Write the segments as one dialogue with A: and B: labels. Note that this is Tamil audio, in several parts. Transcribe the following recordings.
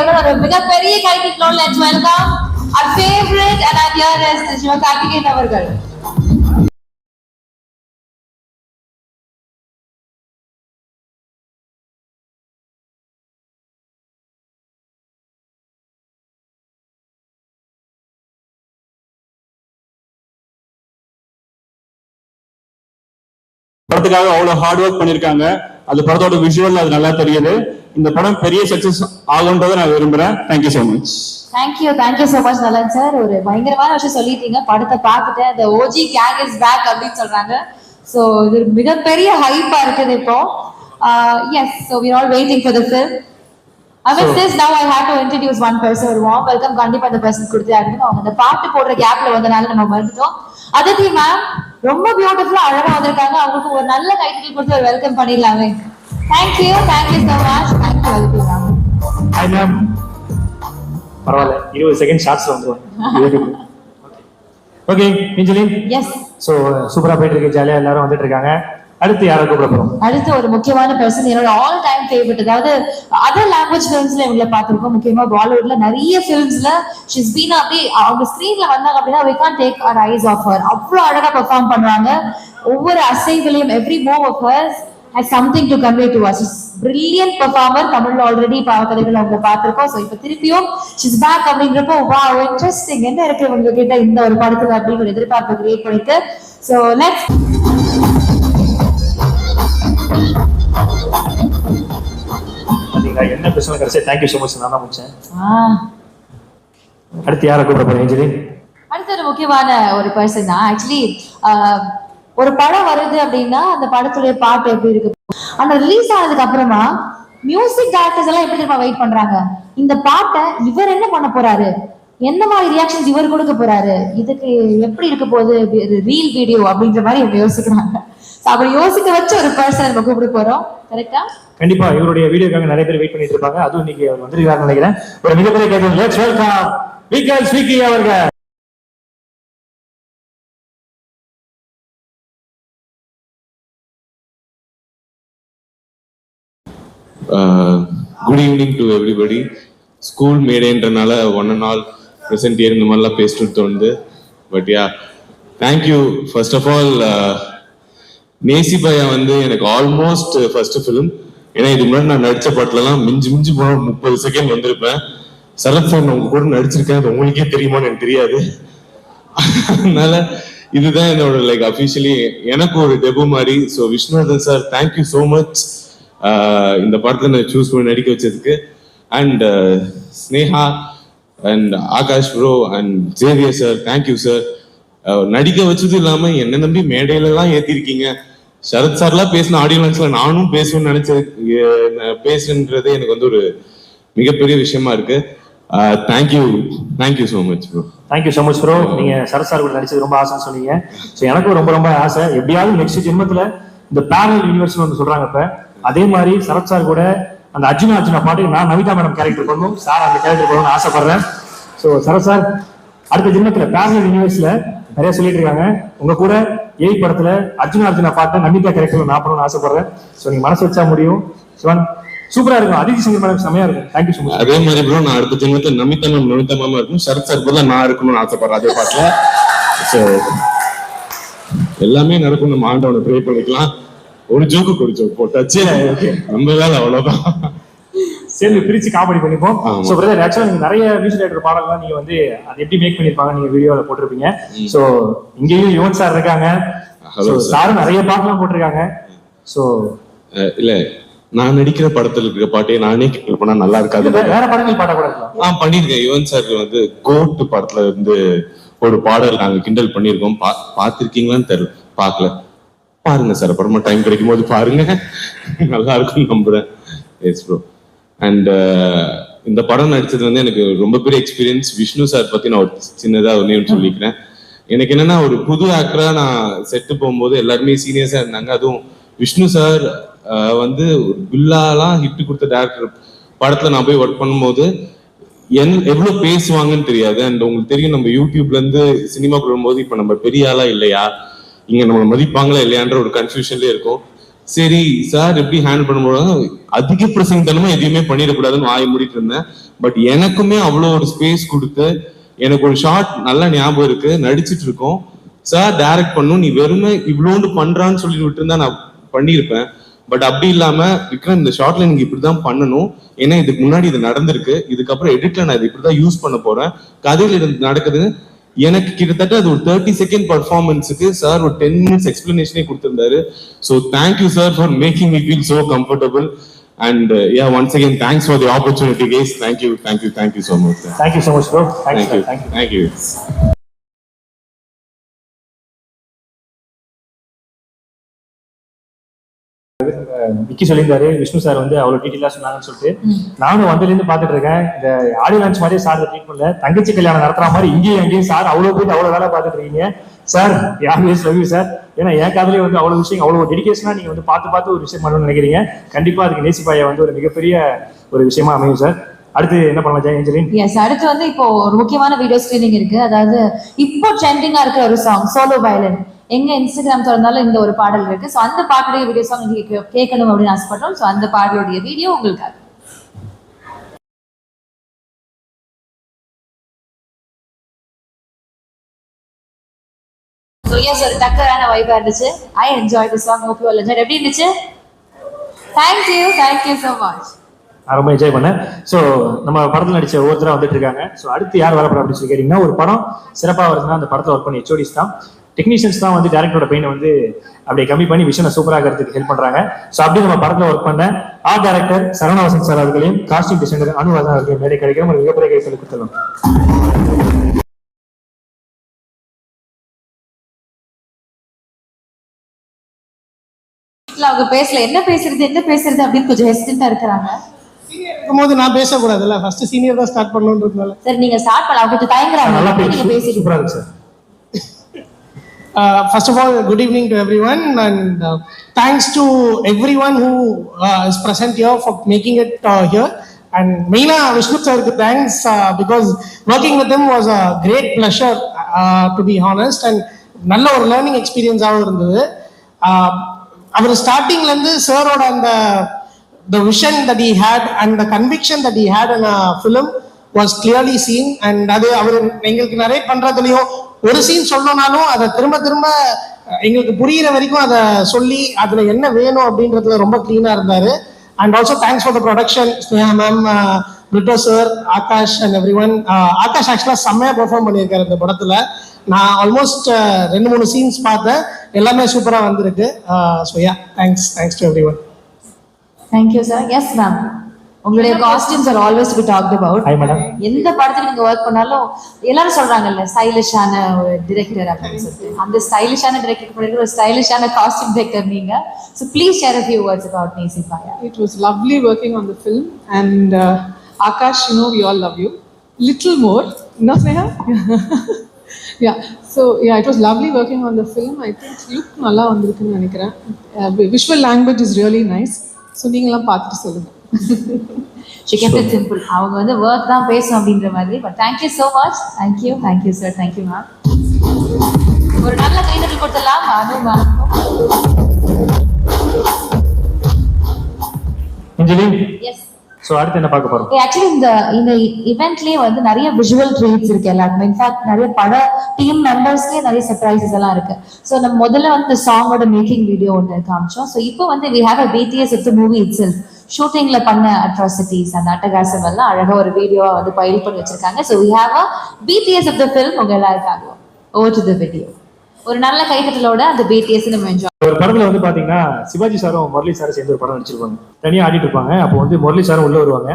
A: பெரிய அவர்கள் ஒரு மிகப்பெரிய கைதிகளோடு சிவகார்த்திகேயன் அவர்கள்.
B: படத்துக்காக அவ்வளவு ஹார்ட் ஒர்க் பண்ணிருக்காங்க அந்த படத்தோட விஷுவல் அது நல்லா தெரியுது. இந்த படம் பெரிய சக்சஸ் ஆகுன்றதை நான் விரும்புறேன். Thank you so much
A: thank you thank you so much Nalan sir ஒரு பயங்கரமான விஷயம் சொல்லிட்டீங்க. படத்தை பார்த்துட்டு அந்த ஓஜி கேங் இஸ் பேக் அப்படின்னு சொல்றாங்க. ஸோ இது மிகப்பெரிய ஹைப்பா இருக்குது இப்போ. Yes so we all waiting for the film this, now I have to introduce one person. ஒரு welcome. கண்டிப்பா அந்த person கொடுத்தே ஆகணும். அவங்க அந்த பாட்டு போடுற கேப்ல வந்தனால நம்ம மறந்துட்டோம். அதித்தி மேம் ரொம்ப பியூட்டிஃபுல்லா அழகா வந்திருக்காங்க. அவங்களுக்கு ஒரு நல்ல கைத்தட்டல் கொடுத்து ஒரு வெல்கம் பண்ணிடலாமே. You so much. Thank you Aditi ma'am.
C: Hi ma'am பரவாயில்ல. இருபது செகண்ட் ஷார்ட்ஸ்ல வந்துருவேன் ஓகே மிஞ்சலின்
A: எஸ்
C: ஸோ சூப்பரா போயிட்டு இருக்கு. ஜாலியா எல்லாரும் வந்துட்டு இருக்காங்க. அடுத்து யாரை கூப்பிட போறோம்?
A: அடுத்து ஒரு முக்கியமான பர்சன் என்னோட ஆல் டைம் ஃபேவரட் அதாவது அதர் லாங்குவேஜ் ஃபிலிம்ஸ்ல இவங்களை பார்த்திருக்கோம். முக்கியமா பாலிவுட்ல நிறைய ஃபிலிம்ஸ்ல ஷிஸ் பீன் அப்படி அவங்க ஸ்கிரீன்ல வந்தாங்க அப்படின்னா we can take our eyes off her அவ்வளோ அழகா பெர்ஃபார்ம் பண்றாங்க. ஒவ்வொரு அசைவிலையும் every move of hers has something to convey to us brilliant performer performer. தமிழ்ல ஆல்ரெடி கதைகள் அவங்க பார்த்திருக்கோம். ஸோ இப்போ திருப்பியும் ஷிஸ் பேக் அப்படிங்கிறப்போ வா இன்ட்ரெஸ்டிங் என்ன இருக்கு இவங்க கிட்ட இந்த ஒரு படத்துல அப்படின்னு ஒரு எதிர்பார்ப்பு கிரியேட் பண்ணிட்டு. ஸோ லெட்ஸ்
C: என்ன பேசணும் கடைசியா தேங்க்யூ ஸோ மச் நான் தான் முடிச்சேன்.
A: ஆஹ்
C: அடுத்து யாரை கூப்பிட போறேன் ஏஞ்சலின்
A: அடுத்த ஒரு முக்கியமான ஒரு பர்சன் தான். ஆக்சுவலி ஒரு படம் வருது அப்படின்னா அந்த படத்துடைய பாட்டு எப்படி இருக்கு? ஆனா ரிலீஸ் ஆனதுக்கு அப்புறமா மியூசிக் டைரக்டர்ஸ் எல்லாம் எப்படி தெரியுமா வெயிட் பண்றாங்க? இந்த பாட்டை இவர் என்ன பண்ண போறாரு? என்ன மாதிரி ரியாக்ஷன்ஸ் இவர் கொடுக்க போறாரு? இதுக்கு எப்படி இருக்க போகுது? ரீல் வீடியோ அப்படின்ற மாதிரி யோசிக்கிறாங்க. அப்படி யோசிக்க வச்ச ஒரு பர்சன் நம்ம கூப்பிட போறோம். கரெக்டா
C: கண்டிப்பா இவருடைய வீடியோக்காக நிறைய பேர் வெயிட் பண்ணிட்டு இருப்பாங்க. அதுவும் இன்னைக்கு அவர் வந்திருக்காருன்னு நினைக்கிறேன். ஒரு மிகப்பெரிய கேட்கும் லெட்ஸ் வெல்கம் விக்கல் ஸ்வீக்கி அவர்கள்.
D: Good evening to everybody school மேடேன்றனால one and all present here இந்த மாதிரிலாம் பேசிட்டு தோணுது but yeah thank you first of all Nesippaya வந்து எனக்கு ஆல்மோஸ்ட் ஃபர்ஸ்ட் ஃபிலிம் ஏன்னா இது முன்னாடி நான் நடிச்ச பாட்டுலலாம் மிஞ்சி மிஞ்சி போன முப்பது செகண்ட் வந்திருப்பேன். சரத் சார் உங்க கூட நடிச்சிருக்கேன். அது உங்களுக்கே தெரியுமான்னு எனக்கு தெரியாது. அதனால இதுதான் என்னோட லைக் அஃபிஷியலி எனக்கு ஒரு டெபு மாதிரி. So Vishnuvardhan sir thank you so much இந்த படத்தை நான் சூஸ் பண்ணி நடிக்க வச்சதுக்கு. And Sneha and Akash bro and Xavier sir thank you sir நடிக்க வச்சது இல்லாம என்ன நம்பி மேடையில எல்லாம் ஏத்திருக்கீங்க. சரத் சார்லாம் பேசின ஆடியோ லான்ச்ல நானும் பேசணும்னு நினைச்சது பேசுன்றதே எனக்கு வந்து ஒரு மிகப்பெரிய விஷயமா இருக்கு. Thank you thank you so
C: much bro thank you so much bro நீங்க சரத் சார் கூட நடிச்சது ரொம்ப ஆசைன்னு சொன்னீங்க. ஸோ எனக்கும் ரொம்ப ரொம்ப ஆசை. எப்படியாவது நெக்ஸ்ட் ஜென்மத்துல இந்த பேரல் யூனிவர்ஸ் வந்து சொல்றாங்க இப்ப. அதே மாதிரி சரத் சார் கூட அந்த அர்ஜுனா அர்ஜுனா பாட்டுக்கு நான் நவிதா மேடம் கேரக்டர் பண்ணணும் சார் அந்த கேரக்டர் பண்ணணும்னு ஆசைப்படுறேன். ஸோ சரத் சார் அடுத்த ஜென்மத்துல பேரல் யூனிவர்ஸ்ல நிறைய சொல்லிட்டு இருக்காங்க. உங்க கூட ஏய் படத்துல அர்ஜுனா அர்ஜுனா பாட்டு நமிதா கேரக்டர் நான் பண்ணணும்னு ஆசைப்படுறேன். ஸோ நீங்க மனசு வச்சா முடியும். சிவன் சூப்பரா இருக்கும். அதிதி சிங்கர் மேடம் செமையா இருக்கும். தேங்க்யூ ஸோ மச்
D: அதே மாதிரி ப்ரோ நான் அடுத்த ஜென்மத்தில் நமிதா மேம் நமிதா மேம் இருக்கும். சரத் சார் போல நான் இருக்கணும்னு ஆசைப்படுறேன் அதே பாட்டுல. ஸோ எல்லாமே நடக்கும். நம்ம ஆண்டவனை ப்ரே பண்ணிக்கலாம். ஒரு ஜோக்கு ஒரு ஜோக் போட்டாச்சு. நம்ம வேலை அவ்வளவுதான்.
C: சேர்ந்து பிரிச்சு காமெடி பண்ணிப்போம். சோ பிரதர் ஆக்சுவலா நீங்க நிறைய மியூசிக் டைரக்டர் பாடல்கள் நீங்க வந்து அது எப்படி மேக் பண்ணிருப்பாங்க நீங்க வீடியோல போட்டிருப்பீங்க. சோ இங்கேயும் யுவன் சார் இருக்காங்க. சாரும் நிறைய பாட்டுலாம் போட்டிருக்காங்க. சோ
D: அஹ் இல்ல. நான் நடிக்கிற படத்துல இருக்கிற பாட்டே நானே கேட்க போனா நல்லா இருக்காது.
C: வேற படங்கள் பாட கூட
D: நான் பண்ணிருக்கேன் யுவன் சார் வந்து கோட் படத்துல இருந்து ஒரு பாடல் நாங்க கிண்டல் பண்ணிருக்கோம் பா பார்த்திருக்கீங்களான்னு தெரியல. பார்க்கல. பாருங்க சார் அப்புறமா டைம் கிடைக்கும் போது பாருங்க. நல்லா இருக்கும் நம்புறேன். எஸ் ப்ரோ அண்ட் uh, இந்த படம் நடிச்சது வந்து எனக்கு ரொம்ப பெரிய எக்ஸ்பீரியன்ஸ் விஷ்ணு சார் பத்தி நான் ஒரு சின்னதா ஒன்னு சொல்லிக்கிறேன். எனக்கு என்னன்னா ஒரு புது ஆக்டரா நான் செட்டு போகும்போது எல்லாருமே சீனியர்ஸா இருந்தாங்க. அதுவும் விஷ்ணு சார் வந்து ஒரு பில்லாலாம் ஹிட் கொடுத்த டேரக்டர் படத்துல நான் போய் ஒர்க் பண்ணும்போது என் எவ்வளவு பேசுவாங்கன்னு தெரியாது. அண்ட் உங்களுக்கு தெரியும் நம்ம யூடியூப்ல இருந்து சினிமா வரும்போது இப்ப நம்ம பெரிய ஆளா இல்லையா? இங்க நம்மளை மதிப்பாங்களா இல்லையான்ற ஒரு கன்ஃபியூஷன்லயே இருக்கும். சரி சார் எப்படி ஹேண்டில் பண்ணும்போது அதிக பிரசங்கத்தனமா எதையுமே பண்ணிடக்கூடாதுன்னு வாய் மூடிட்டு இருந்தேன். பட் எனக்குமே அவ்வளோ ஒரு ஸ்பேஸ் கொடுத்து எனக்கு ஒரு ஷார்ட் நல்ல ஞாபகம் இருக்கு நடிச்சிட்டு இருக்கோம். சார் டைரக்ட் பண்ணும். நீ வெறுமை இவ்வளோண்டு பண்றான்னு சொல்லி விட்டுருந்தா நான் பண்ணியிருப்பேன். பட் அப்படி இல்லாம விக்ரம் இந்த ஷார்ட்ல நீங்க இப்படிதான் பண்ணணும். ஏன்னா இதுக்கு முன்னாடி இது நடந்திருக்கு. இதுக்கப்புறம் எடிட்ல நான் இது இப்படிதான் யூஸ் பண்ண போறேன். கதையில இது நடக்குது எனக்கு கிட்டத்தட்ட அது ஒரு தேர்ட்டி செகண்ட் பர்ஃபார்மன்ஸுக்கு சார் ஒரு டென் மினிட்ஸ் எக்ஸ்பிளனேஷனே கொடுத்திருந்தாரு. So thank you sir for making me feel so comfortable and yeah once again thanks for the opportunity guys thank you thank you
C: thank you so much
D: thank you
C: so
D: much
C: thank you thank you Vicky சொல்லியிருந்தாரு விஷ்ணு சார் வந்து அவ்வளவு டீட்டெயிலா சொன்னாங்கன்னு சொல்லிட்டு. நானும் வந்ததுல இருந்து பாத்துட்டு இருக்கேன் இந்த ஆடியோ லான்ச் மாதிரியே சார் ட்ரீட் பண்ணல. தங்கச்சி கல்யாணம் நடத்துற மாதிரி இங்கேயும் அங்கேயும் சார் அவ்வளவு போயிட்டு அவ்வளவு வேலை பார்த்துட்டு இருக்கீங்க. சார் யாருமே லவ் சார். ஏன்னா என் காதலே வந்து அவ்வளவு விஷயம் அவ்வளவு டெடிகேஷனா நீங்க வந்து பார்த்து பார்த்து ஒரு விஷயம் பண்ணணும்னு நினைக்கிறீங்க. கண்டிப்பா அதுக்கு நேசிப்பாய வந்து ஒரு மிகப்பெரிய ஒரு விஷயமா அமையும் சார். அடுத்து என்ன பண்ணலாம் ஜெய ஏஞ்சலின்
A: எஸ் அடுத்து வந்து இப்போ ஒரு முக்கியமான வீடியோ ஸ்கிரீனிங் இருக்கு. அதாவது இப்போ ட்ரெண்டிங்கா இருக்கிற ஒரு சாங் சோலோ வயலன் எங்க இன்ஸ்டாகிராம் திறந்தாலும் இந்த ஒரு பாடல் இருக்கு. ஸோ அந்த பாட்டுடைய வீடியோ சாங் நீங்க கேட்கணும் அப்படின்னு ஆசைப்பட்டோம். ஸோ அந்த பாடலுடைய வீடியோ உங்களுக்காக. ஸோ எஸ் ஒரு டக்கரான வைபா இருந்துச்சு. I enjoy the song hope you all enjoy எப்படி இருந்துச்சு? தேங்க்யூ தேங்க்யூ ஸோ மச்
C: நான் ரொம்ப என்ஜாய் பண்ணேன். ஸோ நம்ம படத்தில் நடிச்ச ஒவ்வொருத்தராக வந்துட்டு இருக்காங்க. ஸோ அடுத்து யார் வரப்போறா அப்படின்னு சொல்லி கேட்டிங்கன்னா ஒரு படம் சிறப்பாக வருதுன்னா அந்த படத்தில் ஒர்க் பண்ணி ஹெச்ஓடிஸ் தான். டெக்னீஷியன்ஸ் தான் வந்து டேரக்டரோட பெயினை வந்து அப்படியே கம்மி பண்ணி விஷனை சூப்பராகிறதுக்கு ஹெல்ப் பண்றாங்க. ஸோ அப்படி நம்ம படத்தில் ஒர்க் பண்ண ஆர்ட் டைரக்டர் சரவணவாசன் சார் அவர்களையும் காஸ்டியூம் டிசைனர் அனுவாதன் அவர்களையும் மேடை கிடைக்கிற ஒரு மிகப்பெரிய கொடுத்துள்ளோம்
A: இல்ல அவங்க பேசல. என்ன பேசுறது என்ன பேசுறது அப்படின்னு கொஞ்சம் ஹெசிடண்டா இருக்கிறாங்க.
E: இருக்கும்போது நான் பேசக்கூடாதுல்ல. ஃபர்ஸ்ட் சீனியர் தான் ஸ்டார்ட் பண்ணணுன்றதுனால.
A: சரி நீங்க ஸ்டார்ட் பண்ணலாம். கொஞ்சம் தயங்குறாங்க.
C: நல்லா
A: நீங்க
C: பேசி.
A: பேசிட்டு
C: சூப்பராக இருக்கு sir
E: Uh, first of all, good evening to everyone, and uh, thanks to everyone who uh, is present here for making it uh, here. And Meena Vishnu sir, thanks uh, because working with him was a great pleasure, uh, to be honest, and நல்ல ஒரு லேர்னிங் எக்ஸ்பீரியன்ஸாகவும் இருந்தது Uh, அவர் ஸ்டார்டிங்லேருந்து சரோட அந்த the vision that he had and the conviction that he had in film was clearly seen and அது அவர் எங்களுக்கு நிறைய பண்றதுலயும் ஒரு சீன் சொல்லணும்னாலும் அதை திரும்ப திரும்ப எங்களுக்கு புரியிற வரைக்கும் அதை சொல்லி அதுல என்ன வேணும் அப்படின்றதுல ரொம்ப கிளீனா இருந்தாரு. And also thanks for the production Sneha ma'am Britto sir Akash and every one Akash ஆக்சுவலாக செம்மையா பெர்ஃபார்ம் பண்ணியிருக்காரு இந்த படத்துல. நான் ஆல்மோஸ்ட் uh, ரெண்டு மூணு சீன்ஸ் பார்த்தேன். எல்லாமே சூப்பரா வந்திருக்கு. So yeah thanks thanks to every one
A: thank you sir yes ma'am உங்களுடைய costumes are always to talked about
C: hi madam
A: எந்த படத்துல நீங்க ஒர்க் பண்ணாலும் எல்லாரும் சொல்றாங்கல்ல ஸ்டைலிஷான ஒரு டிரெக்டர் அப்படின்னு சொல்லிட்டு. அந்த ஸ்டைலிஷான டிரெக்டர் பண்ணிருக்கிற ஒரு ஸ்டைலிஷான காஸ்டியூம் டிரெக்டர் நீங்க. So please share a few words about Nesippaya
F: It was lovely working on the film, and uh, Akash, you know, we all love you. Little more, no, Sneha? yeah. So yeah, it was lovely working on the film. I think look நல்லா வந்திருக்குன்னு நினைக்கிறேன். Visual language is really nice so நீங்களாம் பார்த்துட்டு சொல்லுங்க.
A: ஷி கெப்ட் இட் சிம்பிள் அவங்க வந்து ஒர்க் தான் பேசும் அப்படின்ற மாதிரி. But thank you so much thank you thank you sir thank you ma'am ஒரு நல்ல கைதட்டல் கொடுத்துடலாம். அனு மேம் எஸ்
C: ஸோ அடுத்து என்ன பார்க்க போறோம்?
A: ஆக்சுவலி இந்த இந்த இவெண்ட்லயே வந்து நிறைய விஷுவல் ட்ரீட்ஸ் இருக்கு எல்லாருக்குமே. இன்ஃபேக்ட் நிறைய பட டீம் மெம்பர்ஸ்லயே நிறைய சர்ப்ரைசஸ் எல்லாம் இருக்கு. ஸோ நம்ம முதல்ல வந்து சாங்கோட மேக்கிங் வீடியோ ஒன்று காமிச்சோம். ஸோ இப்போ வந்து we have a BTS it's movie itself ஷூட்டிங்ல பண்ண அட்ராசிட்டிஸ் அந்த அட்டகாசம் எல்லாம் அழகா ஒரு வீடியோவா வந்து பயில் பண்ணி வச்சிருக்காங்க. So we have a BTS of the film உங்க எல்லாருக்காக ஓவர் டு த வீடியோ ஒரு நல்ல கைத்தட்டலோட அந்த பிடிஎஸ் நம்ம என்ஜாய்
C: ஒரு படத்துல வந்து பாத்தீங்கன்னா சிவாஜி சாரும் முரளி சாரும் சேர்ந்து ஒரு படம் நடிச்சிருப்பாங்க. தனியா ஆடிட்டு இருப்பாங்க. அப்போ வந்து முரளி சாரும் உள்ள வருவாங்க.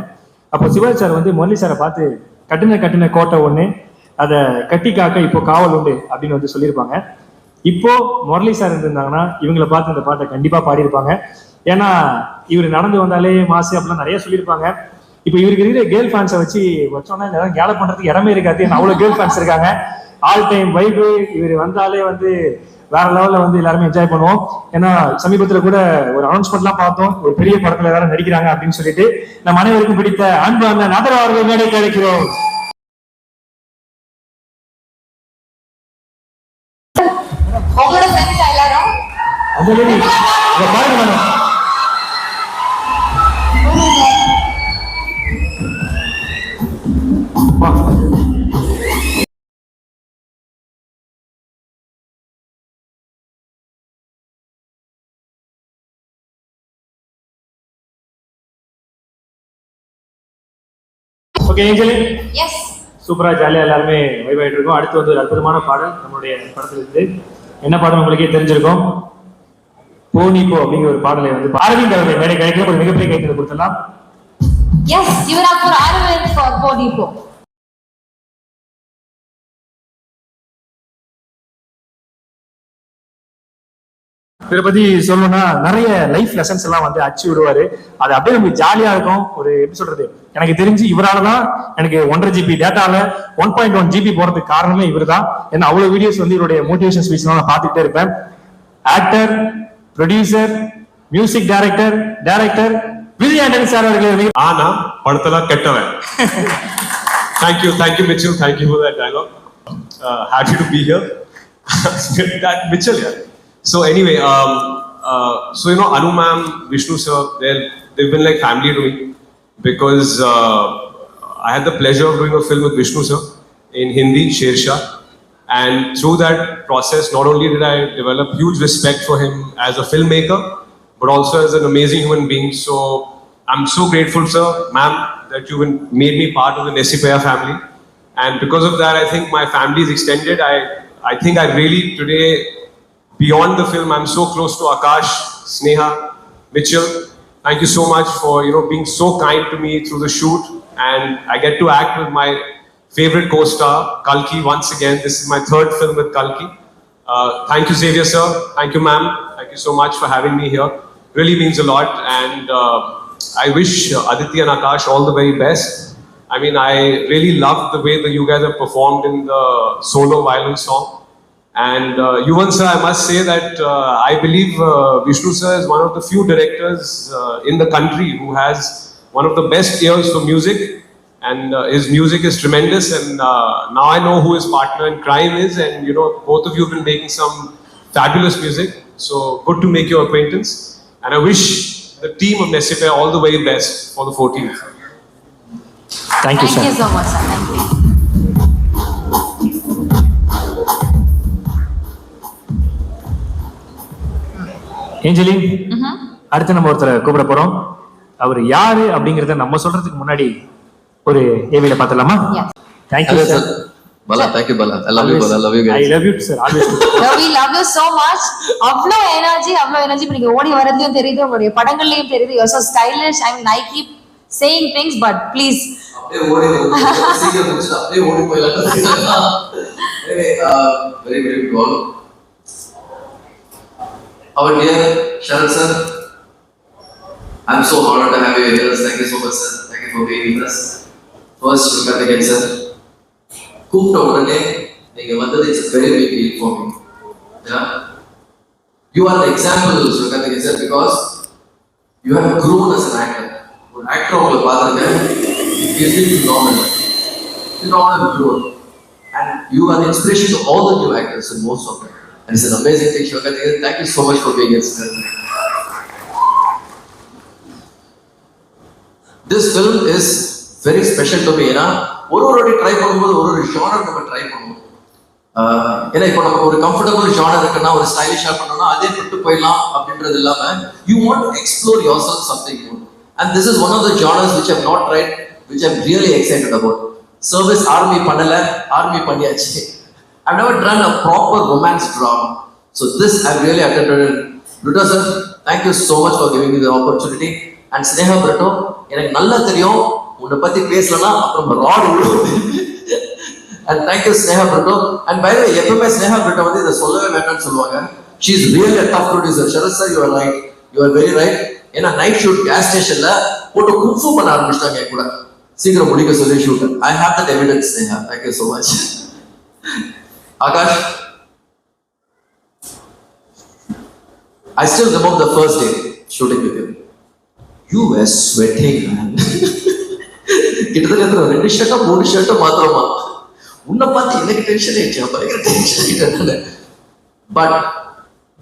C: அப்போ சிவாஜி சார் வந்து முரளி சாரை பார்த்து கட்டின கட்டின கோட்டை ஒண்ணு அதை கட்டி காக்க இப்போ காவல் உண்டு அப்படின்னு வந்து சொல்லியிருப்பாங்க. இப்போ முரளி சார் இருந்திருந்தாங்கன்னா இவங்களை பார்த்து இந்த பாட்டை கண்டிப்பா பாடியிருப்பாங்க. ஏன்னா இவர் நடந்து வந்தாலே மாசு அப்படிலாம் நிறைய சொல்லியிருப்பாங்க. இப்போ இவருக்கு இருக்கிற கேர்ள் ஃபேன்ஸை வச்சு வச்சோன்னா இந்த கேல பண்றதுக்கு இடமே இருக்காது. ஏன்னா அவ்வளவு கேர்ள் ஃபேன்ஸ் இருக்காங்க. ஆல் டைம் வைபு இவர் வந்தாலே வந்து வேற லெவல்ல வந்து எல்லாருமே என்ஜாய் பண்ணுவோம். ஏன்னா சமீபத்துல கூட ஒரு அனௌன்ஸ்மெண்ட்லாம் பார்த்தோம். ஒரு பெரிய படத்துல வேற நடிக்கிறாங்க அப்படின்னு சொல்லிட்டு. நம்ம அனைவருக்கும் பிடித்த அன்பு அந்த நதர் அவர்கள் மேடை கிடைக்கிறோம்
A: உங்களோட ஃப்ரெண்ட்ஸ் எல்லாரும்?
C: பாருங்க ஓகே ஏஞ்சலி
A: எஸ்
C: சூப்பரா ஜாலியா எல்லாருமே வைப் ஆயிட்டு இருக்கோம். அடுத்து வந்து ஒரு அற்புதமான பாடல் நம்மளுடைய படத்துல இருந்து. என்ன பாடல் உங்களுக்கே தெரிஞ்சிருக்கும்? போனி போ அப்படிங்கிற ஒரு பாடலை வந்து அரவிந்த் அவர்கள் மேடை கிடைக்கல ஒரு மிகப்பெரிய கைத்தல் கொடுத்துடலாம்.
A: Yes it up for Arvind for Podipo.
C: இதை பத்தி சொல்லணும்னா நிறைய லைஃப் லெசன்ஸ் எல்லாம் வந்து அச்சு விடுவாரு. அது அப்படியே நமக்கு ஜாலியா இருக்கும். ஒரு எப்படி சொல்றது? எனக்கு தெரிஞ்சு இவரால தான் எனக்கு ஒன்றரை ஜிபி டேட்டால ஒன் பாயிண்ட் ஒன் ஜிபி போறதுக்கு காரணமே இவர் தான் ஏன்னா அவ்வளவு வீடியோஸ் வந்து இவருடைய மோட்டிவேஷன் ஸ்பீச் நான் பார்த்துக்கிட்டே இருப்பேன். Actor producer music director director Vijay Antony sir அவர்கள்
G: ஆனா படத்தெல்லாம் கெட்டவன். Thank you thank you Mitchell thank you for that dialogue happy to be here that Mitchell yeah. So anyway, um, uh, so you know Anu ma'am, Vishnu sir, they're they've been like family to me because uh, I had the pleasure of doing a film with Vishnu sir in Hindi, Shersha. And through that process, not only did I develop huge respect for him as a filmmaker, but also as an amazing human being. So I'm so grateful, sir, ma'am, that you made me part of the Nesipaya family. And because of that, I think my family is extended. I, I think I really today, beyond the film, I'm so close to Akash, Sneha, Mitchell. Thank you so much for you know being so kind to me through the shoot, and I get to act with my favorite co-star Kalki once again. This is my third film with Kalki. Uh, thank you, Xavier sir. Thank you, ma'am. Thank you so much for having me here. Really means a lot, and uh, I wish Aditya and Akash all the very best. I mean, I really loved the way that you guys have performed in the solo violin song. And uh, Yuvan sir, I must say that uh, I believe uh, Vishnu sir is one of the few directors uh, in the country who has one of the best ears for music. And uh, his music is tremendous. And uh, now I know who his partner in crime is. And you know, both of you have been making some fabulous music. So good to make your acquaintance. And I wish the team of Nesifair all the very best for the 14th.
A: Thank
C: you, sir.
A: Thank you so much, sir. Thank you.
C: Anjali அடுத்து நம்ம ஒருத்தரை கூப்பிட போறோம். அவர் யாரு அப்படிங்கறத நம்ம சொல்றதுக்கு முன்னாடி ஒரு ஏவில பாத்துலாமா.
H: Thank you sir. I love you I guys.
C: Love you sir always
A: No, we love you so much. அவ்வளோ எனர்ஜி அவ்வளோ எனர்ஜி நீங்க ஓடி வரதுலயும் தெரியுது உங்களுடைய படங்கள்லயும் தெரியுது. You so stylish. I mean I keep saying things but please.
H: அப்படியே ஓடி சீக்கிரம் முடிச்சுட்டு அப்படியே ஓடி போயிடலாம். Anyway, uh, very very good. call. Our dear Sharat sir, I'm so honored to have you here. Thank you so much, sir. Thank you for being with us. First, Karthikeyan sir. கூப்பிட்ட உடனே நீங்க வந்தது it's very big deal for me you are the example Karthikeyan sir because you have grown as an actor. ஒரு ஆக்டர் உங்களை பார்த்துருக்கேன் is it normal it normal grown and you are the inspiration to all the new actors And it's an amazing thing, Karthikeyan. Thank you so much for being here. sir. This film is very special to me ஏன்னா ஒரு ஒரு வாட்டி ட்ரை பண்ணும்போது ஒரு ஒரு ஜானர் நம்ம ட்ரை பண்ணுவோம் ஏன்னா இப்போ நமக்கு ஒரு கம்ஃபர்டபுள் ஜானர் இருக்குன்னா ஒரு ஸ்டைலிஷா பண்ணணும் அதே விட்டு போயிடலாம் அப்படின்றது இல்லாம you want to explore yourself something and this is one of the genres which I'm not right which I'm really excited about service army பண்ணல ஆர்மி பண்ணியாச்சு I've never done a proper romance drama. So this I've really attended. Luta sir, thank you so much for giving me the opportunity. And Sneha Brito, எனக்கு நல்லா தெரியும். உன்னை பத்தி பேசலன்னா அப்புறம் rod and thank you Sneha Britto and by எப்பவுமே ஸ்னேகா பிரட்டோ வந்து இதை சொல்லவே வேண்டாம்னு சொல்லுவாங்க. She is real tough producer Sarath sir you are right you are very right ஏன்னா நைட் ஷூட் கேஸ் ஸ்டேஷன்ல போட்டு கும்ஃபு பண்ண ஆரம்பிச்சிட்டாங்க கூட. சீக்கிரம் முடிக்க சொல்லி shoot I have that evidence Sneha thank you so much Akash I still remember the first day shooting with you. You were sweating, man. கிட்டத்தட்ட எத்தனை, ரெண்டு ஷர்ட்டா மூணு ஷர்ட்டா மாத்திரமா உன்னை பார்த்து எனக்கு டென்ஷன் ஆயிடுச்சு பயங்கர டென்ஷன் ஆயிட்டேன் but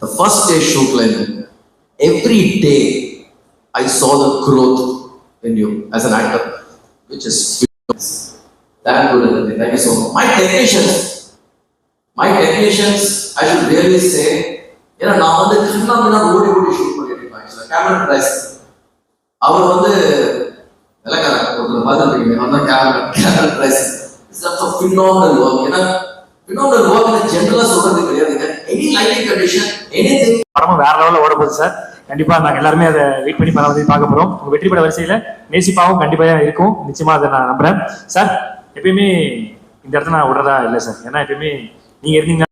H: the first day ஷூட்ல every day I saw the growth in you as an actor, which is that good. Anandi. Thank you so my technicians I should really say ஏன்னா நான் வந்து சின்ன முன்னா ஓடி ஓடி ஷூட் பண்ணிட்டு கேமரா பிரைஸ் அவர் வந்து விளக்காரன் ஒருத்தர் பார்த்துருக்கீங்க அவர் தான் கேமரா கேமரா பிரைஸ் இட்ஸ் ஆல்சோ ஃபினாமினல் ஒர்க் ஏன்னா ஃபினாமினல் ஒர்க் ஜென்ரலாக சொல்றது கிடையாதுங்க any lighting condition any thing
C: படமும் வேற லெவலில் ஓட போகுது சார் கண்டிப்பா நாங்க எல்லாருமே அதை வெயிட் பண்ணி பரவாயில்ல பார்க்க போறோம். உங்க வெற்றி பட வரிசையில நேசிப்பாவும் கண்டிப்பா இருக்கும். நிச்சயமா அதை நான் நம்புறேன். சார் எப்பயுமே இந்த இடத்துல நான் விடுறதா இல்லை சார் ஏன்னா எப்பயுமே நீங்க இருந்தீங்கன்னா